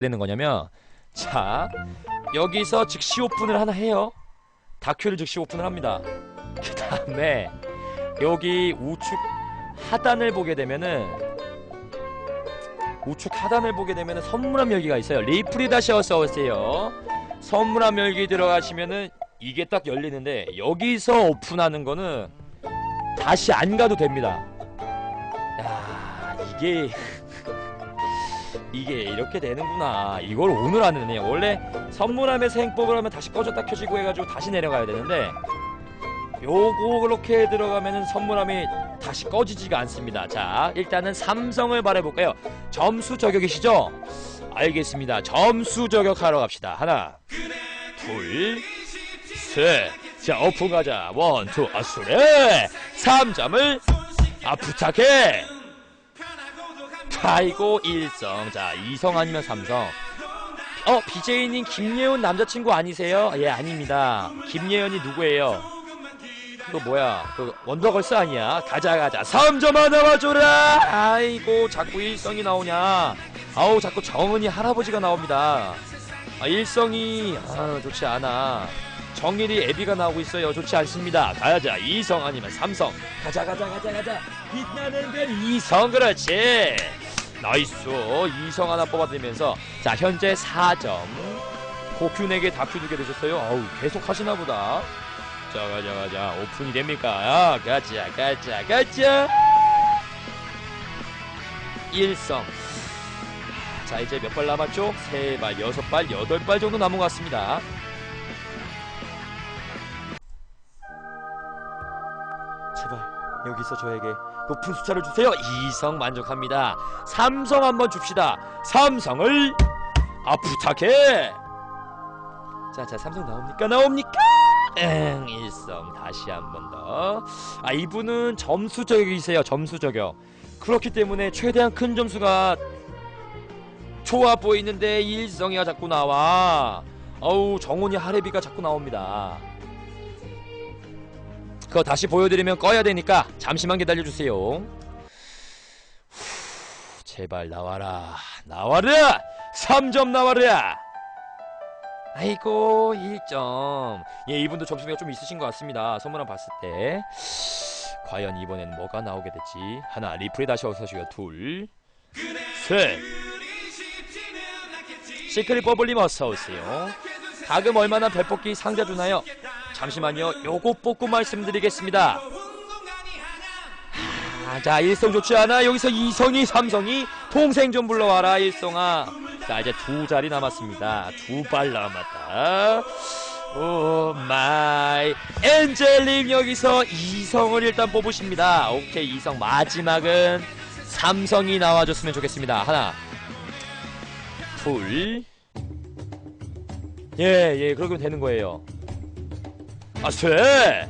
되는 거냐면 자 여기서 즉시 오픈을 하나 해요. 다큐를 즉시 오픈을 합니다. 그 다음에 여기 우측 하단을 보게 되면은 우측 하단을 보게 되면은 선물함 열기가 있어요. 리프리다시 어서 오세요. 선물함 열기 들어가시면은 이게 딱 열리는데 여기서 오픈하는 거는 다시 안 가도 됩니다. 야 이게 이게 이렇게 되는구나. 이걸 오늘 하느냐 원래 선물함에서 행복을 하면 다시 꺼졌다 켜지고 해가지고 다시 내려가야 되는데 요거 그렇게 들어가면은 선물함이 다시 꺼지지가 않습니다. 자 일단은 삼성을 바라볼까요? 점수 저격이시죠? 알겠습니다. 점수 저격하러 갑시다. 하나 둘셋자 오픈 가자. 원투 아수레 3점을 아 부탁해 아이고 일성. 자 이성 아니면 삼성. 어 BJ님 김예은 남자친구 아니세요? 예 아닙니다. 김예은이 누구예요? 그 뭐야? 그 원더걸스 아니야? 가자 가자. 3점 하나 와줘라! 아이고 자꾸 일성이 나오냐? 아우 자꾸 정은이 할아버지가 나옵니다. 아 일성이 아 좋지 않아. 정일이 애비가 나오고 있어요. 좋지 않습니다. 가자 이성 아니면 삼성. 가자 가자 가자 가자. 빛나는 별 이성 그렇지 나이스 이성 하나 뽑아들면서 자 현재 4점. 고큐에게 다큐 두개 되셨어요. 어우 계속 하시나 보다. 자 가자 가자. 오픈이 됩니까? 야 가자 가자 가자. 일성. 자 이제 몇 발 남았죠? 세 발, 여섯 발, 여덟 발 정도 남은 것 같습니다 여기서 저에게 높은 숫자를 주세요. 이성 만족합니다. 삼성 한번 줍시다. 삼성을 아 부탁해. 자 자 삼성 나옵니까? 나옵니까? 응 일성. 다시 한 번 더 아 이분은 점수 저격이세요. 점수 저격 그렇기 때문에 최대한 큰 점수가 좋아 보이는데 일성이가 자꾸 나와. 어우 정훈이 하레비가 자꾸 나옵니다 그거 다시 보여드리면 꺼야 되니까 잠시만 기다려주세요. 후, 제발 나와라. 나와라! 3점 나와라! 아이고 1점. 예 이분도 점수가 좀 있으신 것 같습니다. 선물함 봤을 때. 과연 이번엔 뭐가 나오게 될지. 하나 리플레이 다시 어서시고 둘셋. 시크릿 버블님 어서오세요. 가금 얼마나 배뽑기 상자 주나요? 잠시만요. 요거 뽑고 말씀드리겠습니다. 아, 자 일성 좋지 않아? 여기서 이성이 삼성이 동생 좀 불러와라 일성아. 자 이제 두 자리 남았습니다. 두 발 남았다. 오 마이. 엔젤님 여기서 이성을 일단 뽑으십니다. 오케이 이성 마지막은 삼성이 나와줬으면 좋겠습니다. 하나 둘. 예, 예, 그러면 되는 거예요. 아, 쇠!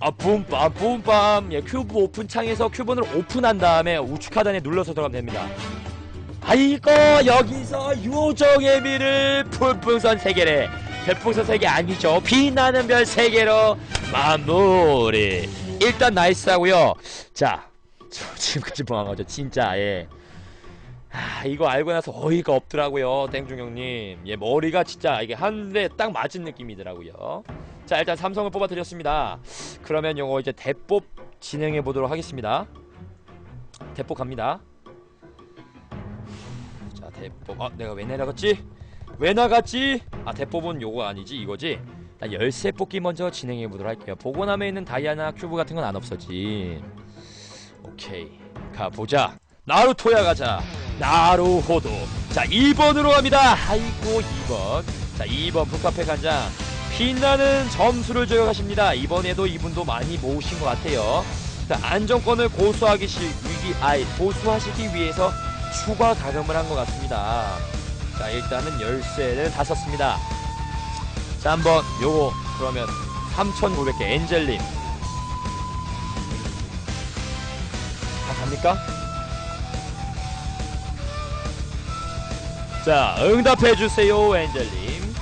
아, 뿜빰, 뿜빰. 예, 큐브 오픈 창에서 큐브를 오픈한 다음에 우측 하단에 눌러서 들어가면 됩니다. 아이고, 여기서 요정의 미를 풀풍선 세개래 별풍선 세개 아니죠. 빛나는 별 세개로 마무리. 일단 나이스 하고요 자, 저 지금까지 뭐한 거죠? 진짜, 예. 아, 이거 알고 나서 어이가 없더라고요 땡중 형님. 예 머리가 진짜 이게 한 대 딱 맞은 느낌이더라고요. 자 일단 삼성을 뽑아 드렸습니다. 그러면 요거 이제 대뽑 진행해 보도록 하겠습니다. 대뽑 갑니다. 자 대뽑 아 내가 왜 내려갔지? 왜 나갔지? 아 대뽑은 요거 아니지? 이거지? 나 열쇠 뽑기 먼저 진행해 보도록 할게요. 보고남에 있는 다이아나 큐브 같은 건 안 없어지. 오케이. 가보자. 나루토야 가자 나루호도 자 2번으로 갑니다. 아이고 2번. 자 2번 푸카페 간장. 빛나는 점수를 저격하십니다. 이번에도 이분도 많이 모으신 것 같아요. 자 안정권을 고수하기 시 위기 아이 고수하시기 위해서 추가 가금을 한 것 같습니다. 자 일단은 열쇠를 다 썼습니다. 자 한번 요거 그러면 3900개 엔젤님. 다 갑니까? 자, 응답해 주세요, 엔젤님.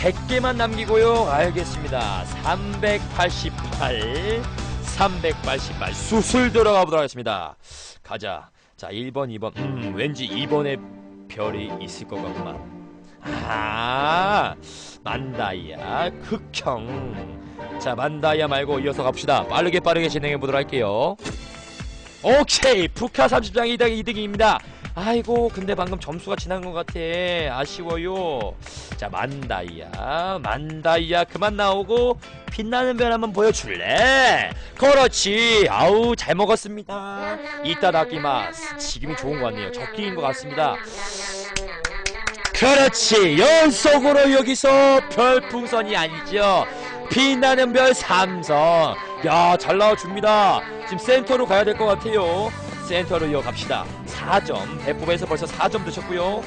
(100개만) 남기고요 알겠습니다 (388) 380발 수술 들어가 보도록 하겠습니다. 가자. 자, 1번, 2번. 음, 왠지 2번에 별이 있을 것 같구만. 아, 만다이아 극형. 자, 만다이아 말고 이어서 갑시다. 빠르게 빠르게 진행해 보도록 할게요. 오케이, 푸카 30장 2등 2등입니다. 아이고, 근데 방금 점수가 지난 것 같아. 아쉬워요. 자, 만다이아, 만다이아 그만 나오고 빛나는 별 한번 보여줄래? 그렇지. 아우 잘 먹었습니다. 이따 다키마스. 지금이 좋은 것 같네요. 적기인 것 같습니다. 그렇지. 연속으로 여기서 별풍선이 아니죠. 빛나는 별 삼성. 야, 잘 나와줍니다. 지금 센터로 가야 될 것 같아요. 센터로 이어갑시다. 4점. 대포에서 벌써 4점 드셨고요.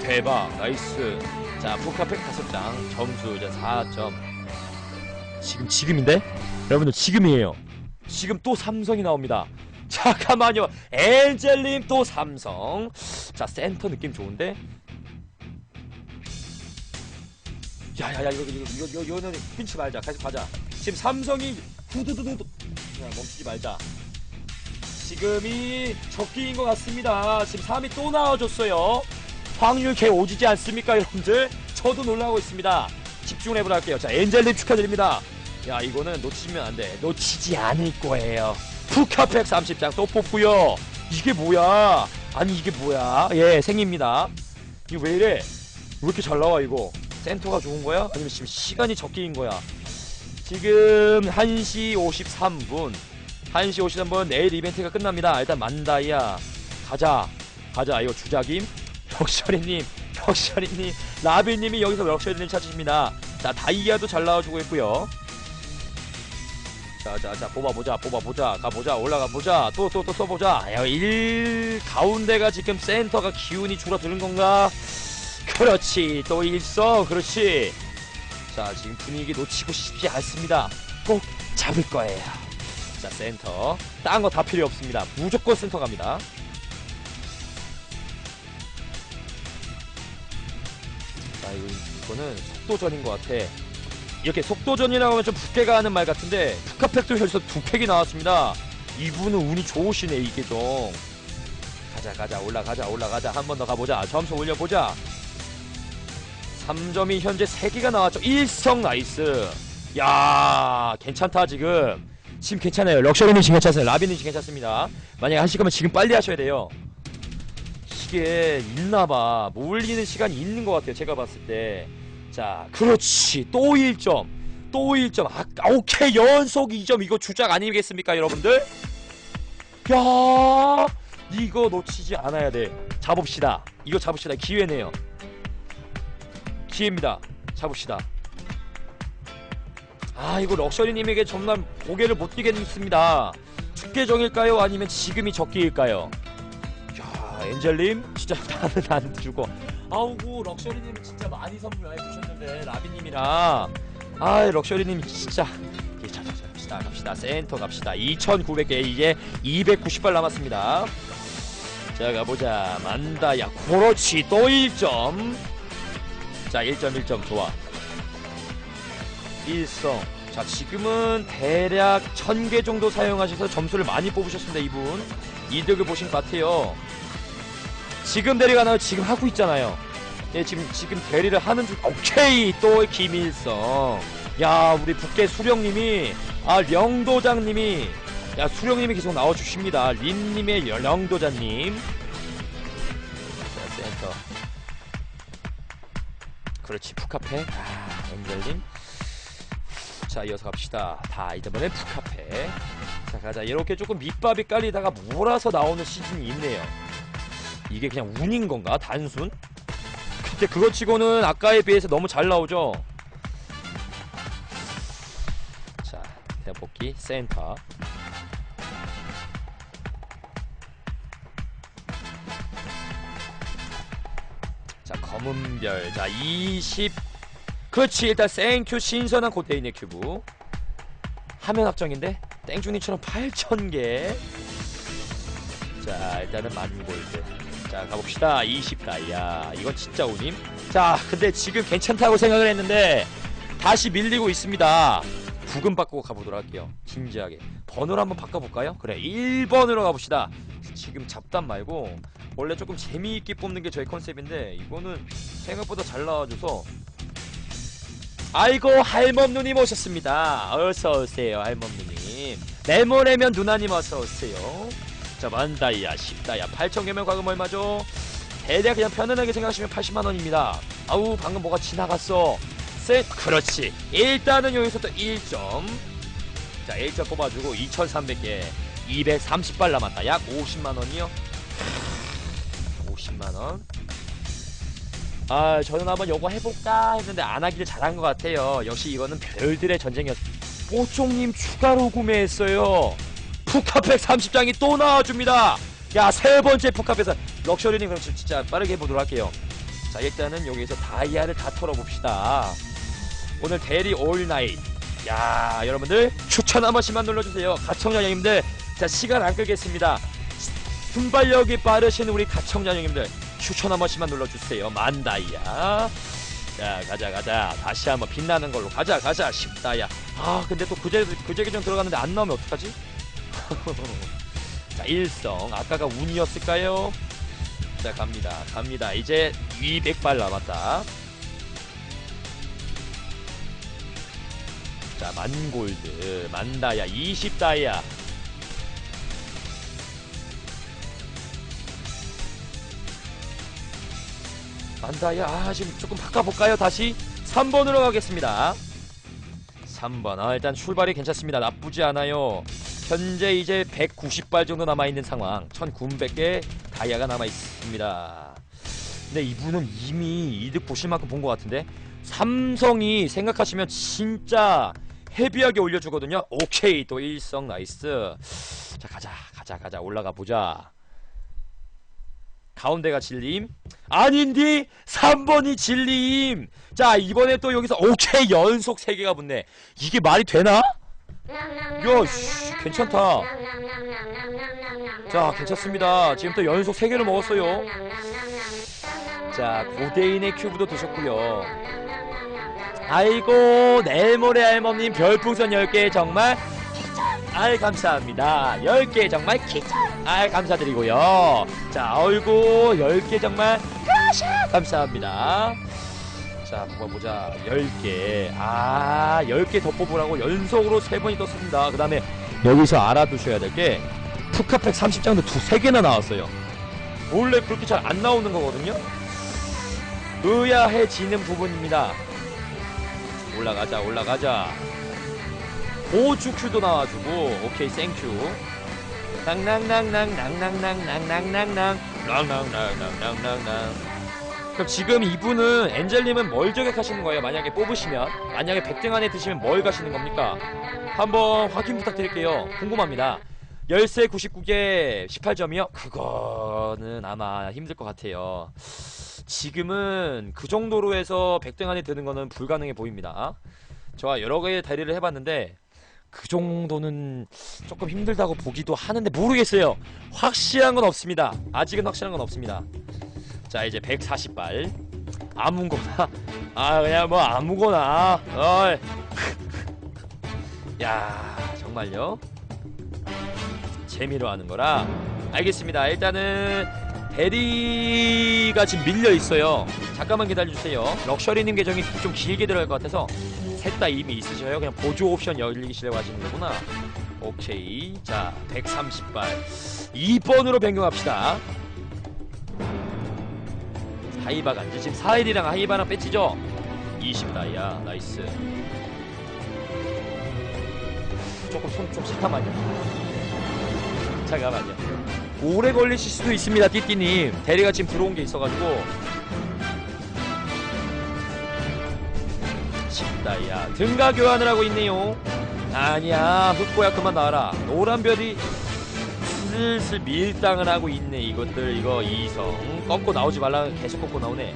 대박. 나이스. 자, 북카팩 5장. 점수 이제 4점. 지금 지금인데? 여러분들 지금이에요. 지금 또 삼성이 나옵니다. 잠깐만요. 엔젤님 또 삼성. 자, 센터 느낌 좋은데? 야야야 이거 이거 이거 이거 이거는 핀치 말자. 계속 가자. 지금 삼성이 후두두두두. 야 멈추지 말자. 지금이 적기인 것 같습니다. 지금 3이 또 나와줬어요. 확률 개 오지지 않습니까, 여러분들? 저도 놀라고 있습니다. 집중을 해보도록 할게요. 자, 엔젤님 축하드립니다. 야, 이거는 놓치면 안 돼. 놓치지 않을 거예요. 푸카팩 30장 또 뽑고요. 이게 뭐야? 아니, 이게 뭐야? 예, 생입니다. 이거 왜 이래? 왜 이렇게 잘 나와, 이거? 센터가 좋은 거야? 아니면 지금 시간이 적기인 거야? 지금 1시 53분. 1시 53분 내일 이벤트가 끝납니다. 일단 만다이아 가자. 가자. 이거 주작임. 럭셔리님, 럭셔리님, 라비님이 여기서 럭셔리님 찾으십니다. 자, 다이아도 잘 나와주고 있고요. 자, 자, 자, 뽑아보자, 뽑아보자, 가보자, 올라가보자, 또, 또, 또 써보자. 야, 일 가운데가 지금 센터가 기운이 줄어드는 건가? 그렇지, 또 일성, 그렇지. 자, 지금 분위기 놓치고 싶지 않습니다. 꼭 잡을 거예요. 자, 센터. 딴 거 다 필요 없습니다. 무조건 센터 갑니다. 자, 이거, 이거는 속도전인 것 같아. 이렇게 속도전이라고 하면 좀 부캐가 하는 말 같은데, 여기서 두 팩이 나왔습니다. 이분은 운이 좋으시네, 이게 좀. 가자, 가자, 올라가자, 올라가자. 한 번 더 가보자. 점수 올려보자. 3점이 현재 3개가 나왔죠. 1성 나이스. 야 괜찮다, 지금. 지금 괜찮아요. 럭셔리님 지금 괜찮아요. 라비님 지금 괜찮습니다. 만약에 하실 거면 지금 빨리 하셔야 돼요. 이게 있나봐. 몰리는 시간이 있는 것 같아요. 제가 봤을 때. 자, 그렇지. 또 1점. 또 1점. 아, 오케이. 연속 2점. 이거 주작 아니겠습니까, 여러분들? 야 이거 놓치지 않아야 돼. 잡읍시다. 이거 잡읍시다. 기회네요. 기회입니다. 잡읍시다. 아 이거 럭셔리님에게 정말 고개를 못 들겠습니다. 축계정일까요? 아니면 지금이 적기일까요? 야 엔젤님 진짜 나는 안 주고 아우고 럭셔리님은 진짜 많이 선물 많이 주셨는데 라비님이랑 아 럭셔리님 진짜 예, 갑시다 갑시다 센터 갑시다 2900개 이제 290발 남았습니다 자 가보자 만다야 그렇지 또 1점 자 1점 1점 좋아. 일성. 자 지금은 대략 1000개 정도 사용하셔서 점수를 많이 뽑으셨습니다 이분. 이득을 보신 것 같아요. 지금 대리가 나요? 지금 하고 있잖아요. 예 지금 지금 대리를 하는 중. 오케이! 또 김일성. 야 우리 북계 수령님이 아 령도장님이 야 수령님이 계속 나와주십니다. 린님의 령도장님 그렇지 푸카페. 아 엔젤님. 자 이어서 갑시다. 다 이번엔 푸카페. 자 가자. 이렇게 조금 밑밥이 깔리다가 몰아서 나오는 시즌이 있네요. 이게 그냥 운인 건가 단순? 근데 그거 치고는 아까에 비해서 너무 잘 나오죠? 자 대복기 센터 검은별. 자 20 그렇지 일단 생큐 신선한 코테이네 큐브. 화면 확정인데 땡중이처럼 8,000개. 자 일단은 만골드. 자 가봅시다. 20다이아. 이건 진짜 운임. 자 근데 지금 괜찮다고 생각을 했는데 다시 밀리고 있습니다. 부금 바꾸고 가보도록 할게요. 진지하게. 번호를 한번 바꿔볼까요? 그래 1번으로 가봅시다 지금 잡담 말고 원래 조금 재미있게 뽑는 게 저희 컨셉인데 이거는 생각보다 잘 나와줘서 아이고 할멈누님 오셨습니다. 어서오세요 할멈누님. 네모내면 누나님 어서오세요. 자 만다이아 10다이아 8천개면 과금 얼마죠? 대략 그냥 편안하게 생각하시면 80만원입니다. 아우 방금 뭐가 지나갔어. 셋 그렇지. 일단은 여기서 또 1점. 자 1점 뽑아주고 2300개 230발 남았다. 약 50만원이요. 50만원. 아 저는 한번 요거 해볼까 했는데 안 하기를 잘한 것 같아요. 역시 이거는 별들의 전쟁이었 뽀종님 추가로 구매했어요. 푸카팩 30장이 또 나와줍니다. 야 세 번째 푸카팩에서 럭셔리님 그럼 진짜 빠르게 해보도록 할게요. 자 일단은 여기서 다이아를 다 털어봅시다. 오늘 대리 올나잇. 야 여러분들 추천 한 번씩만 눌러주세요. 가청자 형님들 자 시간 안 끌겠습니다. 순발력이 빠르신 우리 가청자 형님들 추천 한 번씩만 눌러주세요. 만다이야. 자 가자 가자. 다시 한번 빛나는 걸로. 가자 가자. 쉽다야. 아 근데 또 그제 그제 계정 들어갔는데 안 나오면 어떡하지? 자 일성. 아까가 운이었을까요? 자 갑니다. 갑니다. 이제 200발 남았다. 자 만골드. 만다야. 20다이아 만다야 아 지금 조금 바꿔볼까요? 다시 3번으로 가겠습니다. 3번 아 일단 출발이 괜찮습니다. 나쁘지 않아요. 현재 이제 190발 정도 남아있는 상황. 1900개 다이아가 남아있습니다. 근데 이분은 이미 이득 보실 만큼 본 것 같은데 삼성이 생각하시면 진짜 헤비하게 올려주거든요. 오케이 또 일성 나이스. 자 가자 가자 가자. 올라가 보자 가운데가 진리임 아닌디 3번이 진리임 자 이번에 또 여기서 오케이 연속 3개가 붙네. 이게 말이 되나? 야 씨, 괜찮다. 자 괜찮습니다. 지금 또 연속 3개를 먹었어요. 자 고대인의 큐브도 드셨고요. 아이고 내일모레 할머님 별풍선 10개 정말 아이 감사합니다. 10개 정말 키짱 아이 감사드리고요. 자 어이구 10개 정말 까샤! 감사합니다. 자 뽑아보자. 10개. 아 10개 더 뽑으라고 연속으로 3번이 떴습니다. 그 다음에 여기서 알아두셔야 될 게 푸카팩 30장도 두 3개나 나왔어요. 원래 그렇게 잘 안 나오는 거거든요. 의아해지는 부분입니다. 올라가자 올라가자 고주 큐도 나와주고 오케이 생큐 낭낭낭낭낭낭낭낭낭낭낭낭 낭낭낭낭낭낭낭 그럼 지금 이분은 엔젤님은 뭘 저격하시는 거예요? 만약에 뽑으시면 만약에 100등 안에 드시면 뭘 가시는 겁니까? 한번 확인 부탁드릴게요 궁금합니다 열쇠 99개 18점이요? 그거는 아마 힘들 것 같아요 지금은 그 정도로 해서 100등 안에 드는 거는 불가능해 보입니다 저와 여러 개의 다리를 해봤는데 그 정도는 조금 힘들다고 보기도 하는데 모르겠어요. 확실한 건 없습니다. 아직은 확실한 건 없습니다. 자 이제 140발 아무거나 아 그냥 뭐 아무거나 어이 야 정말요 재미로 하는 거라 알겠습니다. 일단은 대리가 지금 밀려 있어요. 잠깐만 기다려주세요. 럭셔리님 계정이 좀 길게 들어갈 것 같아서 셋 다 이미 있으셔요. 그냥 보조 옵션 열리시려고 하시는 거구나. 오케이. 자, 130발. 2번으로 변경합시다. 하이바 간지. 지금 사일이랑 하이바랑 배치죠? 20다이아. 나이스. 조금 손좀 잠깐만요. 잠깐만요. 오래 걸리실 수도 있습니다, 띠띠님. 대리가 지금 들어온 게 있어가지고. 쉽다야 등가 교환을 하고 있네요. 아니야 흑보야 그만 나와라. 노란별이 슬슬 밀당을 하고 있네 이것들. 이거 이성. 꺾고 나오지 말라. 계속 꺾고 나오네.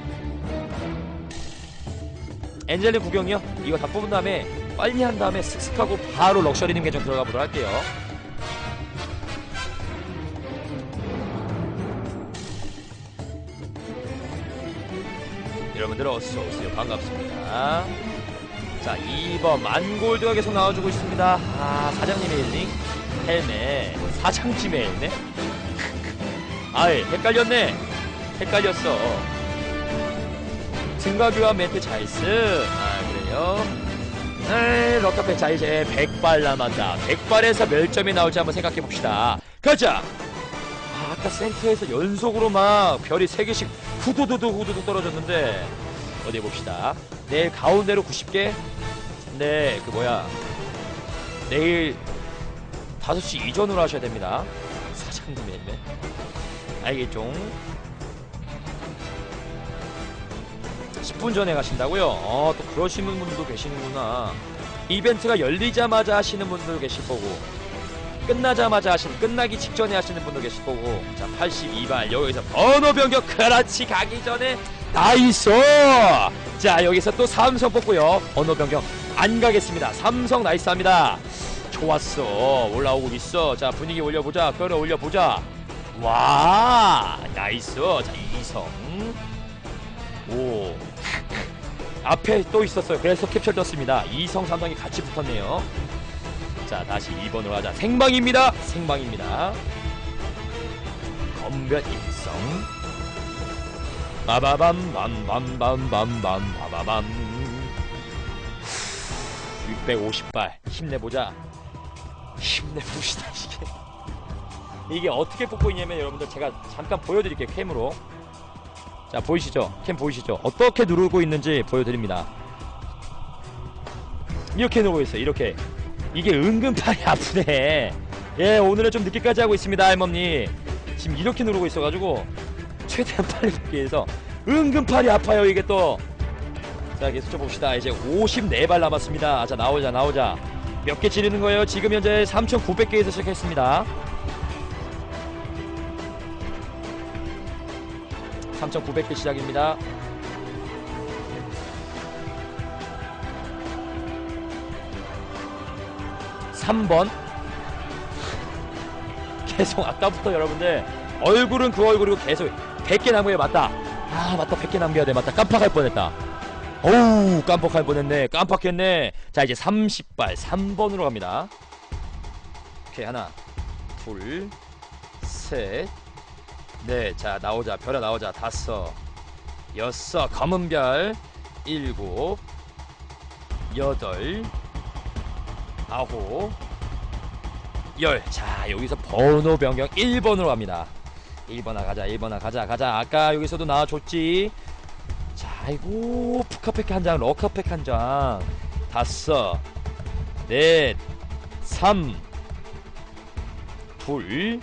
엔젤리 구경이요? 이거 다 뽑은 다음에 빨리 한 다음에 슥슥하고 바로 럭셔리님 계정 들어가 보도록 할게요. 여러분들 어서오세요. 반갑습니다 자 2번 만골드가 계속 나와주고 있습니다. 아 사장님의 일링. 헬멧 사장집에 헬멧 아이 헷갈렸네. 헷갈렸어. 등가교환 멘트 잘쓰 아 그래요? 에이 럭카페 자 이제 100발 남았다. 100발에서 몇 점이 나올지 한번 생각해 봅시다. 가자! 아, 아까 센터에서 연속으로 막 별이 3개씩 후두두두 후두두 떨어졌는데 어디 봅시다 내일 가운데로 90개 네, 그 뭐야. 내일 5시 이전으로 하셔야 됩니다. 사장님 헬멧. 알겠죠? 10분 전에 가신다고요? 어, 또 그러시는 분들도 계시는구나. 이벤트가 열리자마자 하시는 분도 계실 거고, 끝나자마자 하시는, 끝나기 직전에 하시는 분도 계실 거고, 자, 82발. 여기서 번호 변경, 그렇지, 가기 전에 나이스! 자, 여기서 또 삼성 뽑고요. 번호 변경 안 가겠습니다. 삼성 나이스합니다. 좋았어. 올라오고 있어. 자, 분위기 올려보자. 끌어 올려보자. 와, 나이스. 자, 이성. 오. 앞에 또 있었어요. 그래서 캡처 떴습니다. 이성 삼성이 같이 붙었네요. 자, 다시 2번으로 하자. 생방입니다. 생방입니다. 검변 인성. 빠바밤 빰빰빰빰빰 빠바밤. 650발. 힘내보자. 힘내봅시다 이게. 이게 어떻게 뽑고 있냐면 여러분들 제가 잠깐 보여드릴게요 캠으로. 자 보이시죠? 캠 보이시죠? 어떻게 누르고 있는지 보여드립니다. 이렇게 누르고 있어요 이렇게. 이게 은근 팔이 아프네. 예 오늘은 좀 늦게까지 하고 있습니다 할머니. 지금 이렇게 누르고 있어가지고 최대한 빨리 위해서 은근 팔이 아파요 이게 또. 자 계속 좀 봅시다. 이제 54발 남았습니다. 자 나오자 나오자. 몇개 지르는 거예요? 지금 현재 3900개에서 시작했습니다. 3900개 시작입니다. 삼번. 계속 아까부터 여러분들 얼굴은 그 얼굴이고 계속 100개 남겨야 맞다. 아 맞다. 100개 남겨야 돼. 맞다. 깜빡할 뻔했다. 어우 깜빡할 뻔했네. 깜빡했네. 자 이제 30발 3번으로 갑니다. 오케이 하나 둘셋넷자 나오자. 별아 나오자. 다섯 여섯 검은 별 일곱 여덟 아홉 열. 자, 여기서 번호 변경 1번으로 갑니다. 1번아 가자, 1번아 가자, 가자. 아까 여기서도 나와줬지. 자, 아이고, 푸카팩 한 장, 러카팩 한 장. 다섯, 넷, 삼, 둘,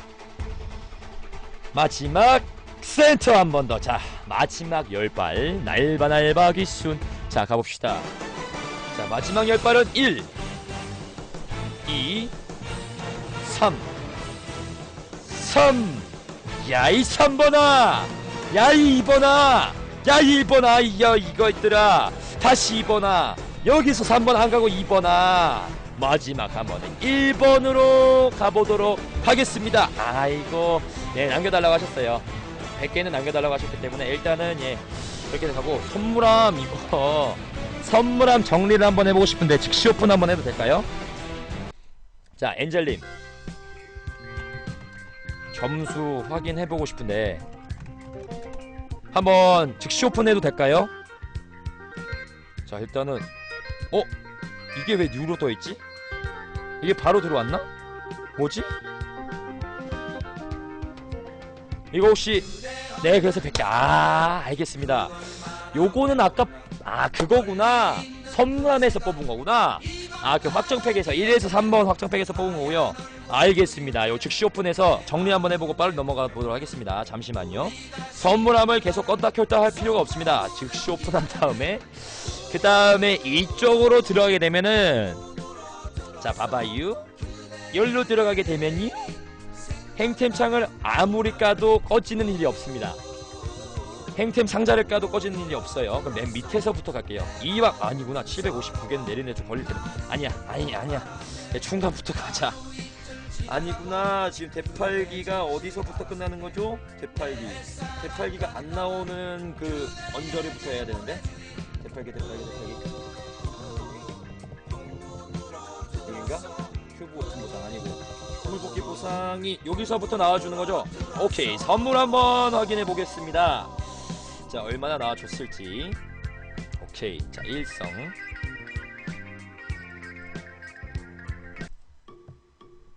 마지막 센터 한 번 더. 자, 마지막 열 발. 날바 날바 기순. 자, 가봅시다. 자, 마지막 열 발은 1, 2, 3 3 야이 3번아! 야이 2번아! 야이 1번아! 야 이거 있더라. 다시 2번아. 여기서 3번 안 가고 2번아. 마지막 한 번은 1번으로 가보도록 하겠습니다. 아이고 예 남겨달라고 하셨어요. 100개는 남겨달라고 하셨기 때문에 일단은 예 그렇게 가고 선물함 이거. 선물함 정리를 한번 해보고 싶은데 즉시 오픈 한번 해도 될까요? 자 엔젤님 점수 확인해보고 싶은데 한번 즉시 오픈해도 될까요? 자 일단은 어? 이게 왜 뉴로 떠있지? 이게 바로 들어왔나? 뭐지? 이거 혹시 네 그래서 100개 아 알겠습니다 요거는 아까 아 그거구나 선문함에서 뽑은 거구나 아 그 확정팩에서 1에서 3번 확정팩에서 뽑은 거고요. 알겠습니다. 요 즉시 오픈해서 정리 한번 해보고 빠르게 넘어가 보도록 하겠습니다. 잠시만요. 선물함을 계속 껐다 켰다 할 필요가 없습니다. 즉시 오픈한 다음에 그 다음에 이쪽으로 들어가게 되면은 자 봐봐요. 열로 들어가게 되면요. 행템 창을 아무리 까도 꺼지는 일이 없습니다 행템 상자를 까도 꺼지는 일이 없어요. 그럼 맨 밑에서부터 갈게요. 이박 아니구나. 759개는 내리네 좀 걸릴 텐데. 아니야, 아니 아니야. 네, 중간부터 가자. 아니구나. 지금 대팔기가 어디서부터 끝나는 거죠? 대팔기. 대팔기가 안 나오는 그 언저리부터 해야 되는데. 대팔기, 대팔기, 대팔기. 여긴가? 큐브 같은 곳은 아니고. 선물뽑기 보상이 여기서부터 나와주는 거죠 오케이 선물 한번 확인해 보겠습니다 자 얼마나 나와줬을지. 오케이. 자 일성.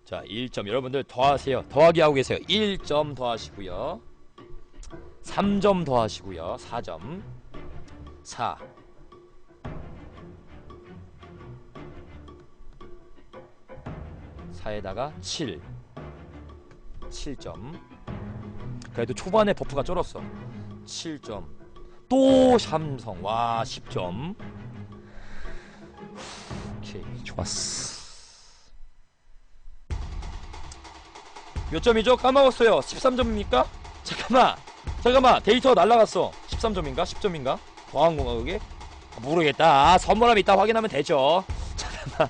자 1점. 여러분들 더하세요. 더하기 하고 계세요. 1점 더하시고요. 3점 더하시고요. 4점. 4 4에다가 7 7점. 그래도 초반에 버프가 쩔었어 7점 또 삼성 와 10점 오케이 좋았어 몇 점이죠? 까먹었어요 13점입니까? 잠깐만 잠깐만 데이터 날라갔어 13점인가? 10점인가? 더한 건가 그게? 모르겠다 아, 선물함 이따 확인하면 되죠 잠깐만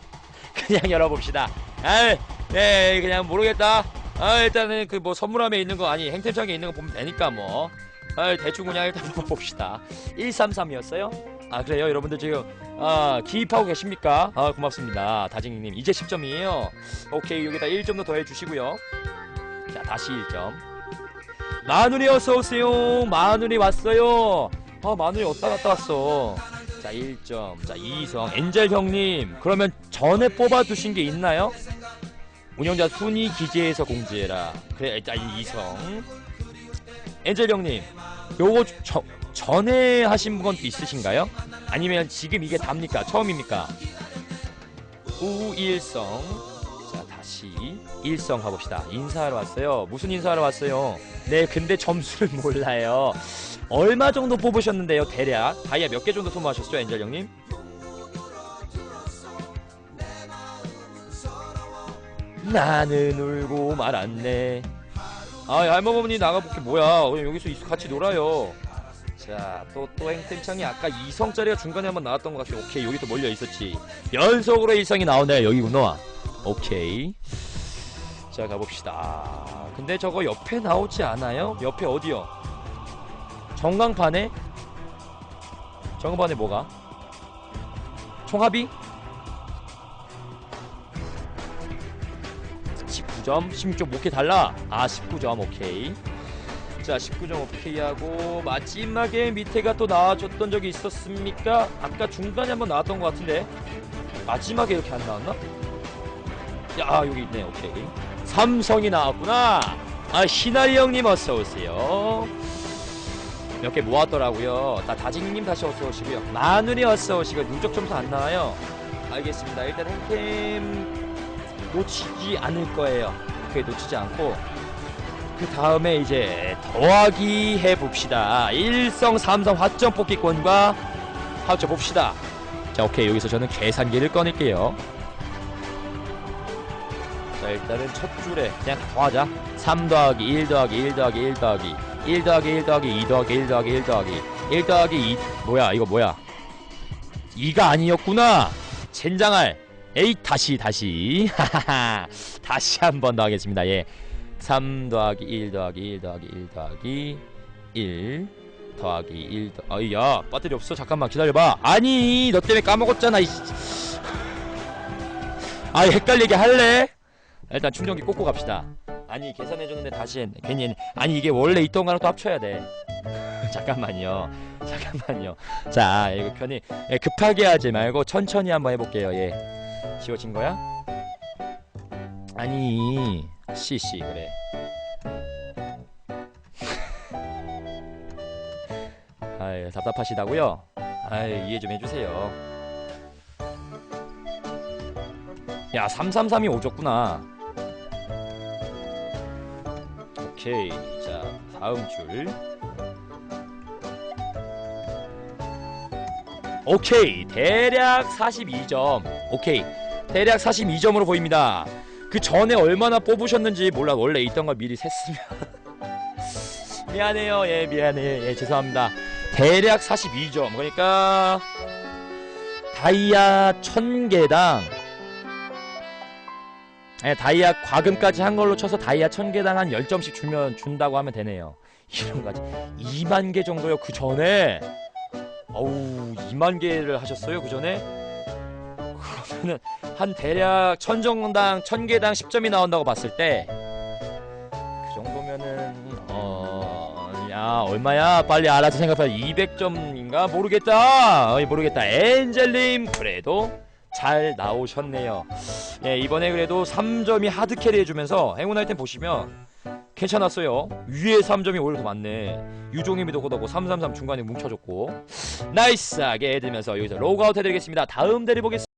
그냥 열어봅시다 아, 네, 그냥 모르겠다. 아, 일단은 그 뭐 선물함에 있는 거 아니 행템창에 있는 거 보면 되니까 뭐. 아, 대충 그냥 일단 한번 봅시다. 133이었어요? 아, 그래요? 여러분들 지금 아, 기입하고 계십니까? 아, 고맙습니다. 다징님. 이제 10점이에요. 오케이, 여기다 1점 더 더해 주시고요. 자, 다시 1점. 마누리 어서 오세요. 마누리 왔어요. 아, 마누리 왔다 갔다 왔어. 자 1점 자 이성 엔젤 형님 그러면 전에 뽑아두신 게 있나요? 운영자 순위 기재에서 공지해라 그래 일단 이성 엔젤 형님 요거 저, 전에 하신 건 있으신가요? 아니면 지금 이게 답니까? 처음입니까? 우일성 자 다시 일성 가봅시다 인사하러 왔어요 무슨 인사하러 왔어요? 네 근데 점수를 몰라요 얼마 정도 뽑으셨는데요 대략 다이아 몇 개 정도 소모하셨죠 엔젤 형님? 나는 울고 말았네 아 할머니 나가볼게. 뭐야. 그냥 여기서 있- 같이 놀아요. 자 또 또 행템창이 아까 2성짜리가 중간에 한번 나왔던 것 같아 오케이 여기 또 몰려 있었지. 연속으로 1성이 나오네 여기구나. 오케이. 자 가봅시다. 근데 저거 옆에 나오지 않아요? 옆에 어디요? 정강판에? 정강판에 뭐가? 총합이? 19점 16점 오케이 달라. 아 19점 오케이. 자 19점 오케이 하고 마지막에 밑에가 또 나와줬던 적이 있었습니까? 아까 중간에 한번 나왔던 것 같은데. 마지막에 이렇게 안 나왔나? 야 여기 있네. 오케이. 삼성이 나왔구나. 아 희나리 형님 어서오세요. 몇 개 모았더라고요. 나 다징님 다시 어서오시고요. 마누리 어서오시고 누적 점수 안 나와요. 알겠습니다. 일단 행캠 놓치지 않을 거예요. 그게 놓치지 않고 그 다음에 이제 더하기 해봅시다. 일성 삼성 화점 뽑기권과 화점 봅시다. 자 오케이. 여기서 저는 계산기를 꺼낼게요. 자 일단은 첫 줄에 그냥 더하자. 3 더하기 1 더하기 1 더하기 1 더하기 1 더하기 1 더하기 2 더하기 1 더하기 1 더하기 1 더하기 2 뭐야? 이거 뭐야? 2가 아니었구나. 젠장할 에이 다시 다시. 다시 한 번 더 하겠습니다. 예 3 더하기 1 더하기 1 더하기 1 더하기 1 더하기 1 더... 아야 배터리 없어. 잠깐만 기다려봐. 아니 너 때문에 까먹었잖아 이 아 헷갈리게 할래? 일단 충전기 꽂고 갑시다. 아니 계산해줬는데 다시 했네. 괜히 했네. 아니 이게 원래 있던 거랑 또 합쳐야 돼. 잠깐만요. 잠깐만요. 자 이거 편히 예, 급하게 하지 말고 천천히 한번 해볼게요. 예 지워진 거야? 아니 씨씨 그래 아유 답답하시다고요? 아유 이해 좀 해주세요 야 333이 오졌구나 오케이 자 다음 줄 오케이. 대략 42점. 오케이. 대략 42점으로 보입니다. 그 전에 얼마나 뽑으셨는지 몰라 원래 있던 걸 미리 셌으면. 미안해요. 예 미안해. 예 죄송합니다. 대략 42점. 그러니까 다이아 1000개당. 예, 다이아 과금까지 한 걸로 쳐서 다이아 1000개당 한 10점씩 주면 준다고 하면 되네요. 이런 거지 2만 개 정도요? 그 전에 어우 2만 개를 하셨어요 그 전에? 그러면 정도면은 한 대략 천정당 1000개당 10점이 나온다고 봤을 때 그 정도면은 어야 얼마야? 빨리 알아서 생각해 200점인가? 모르겠다. 어이 모르겠다. 엔젤님 그래도 잘 나오셨네요. 예 이번에 그래도 3점이 하드캐리 해주면서 행운 아이템 보시면 괜찮았어요. 위에 3점이 오히려 더 많네. 유종임이도 걷었고 333 중간에 뭉쳐줬고. 나이스하게 해드리면서 여기서 로그아웃 해드리겠습니다. 다음 대리 보겠습니다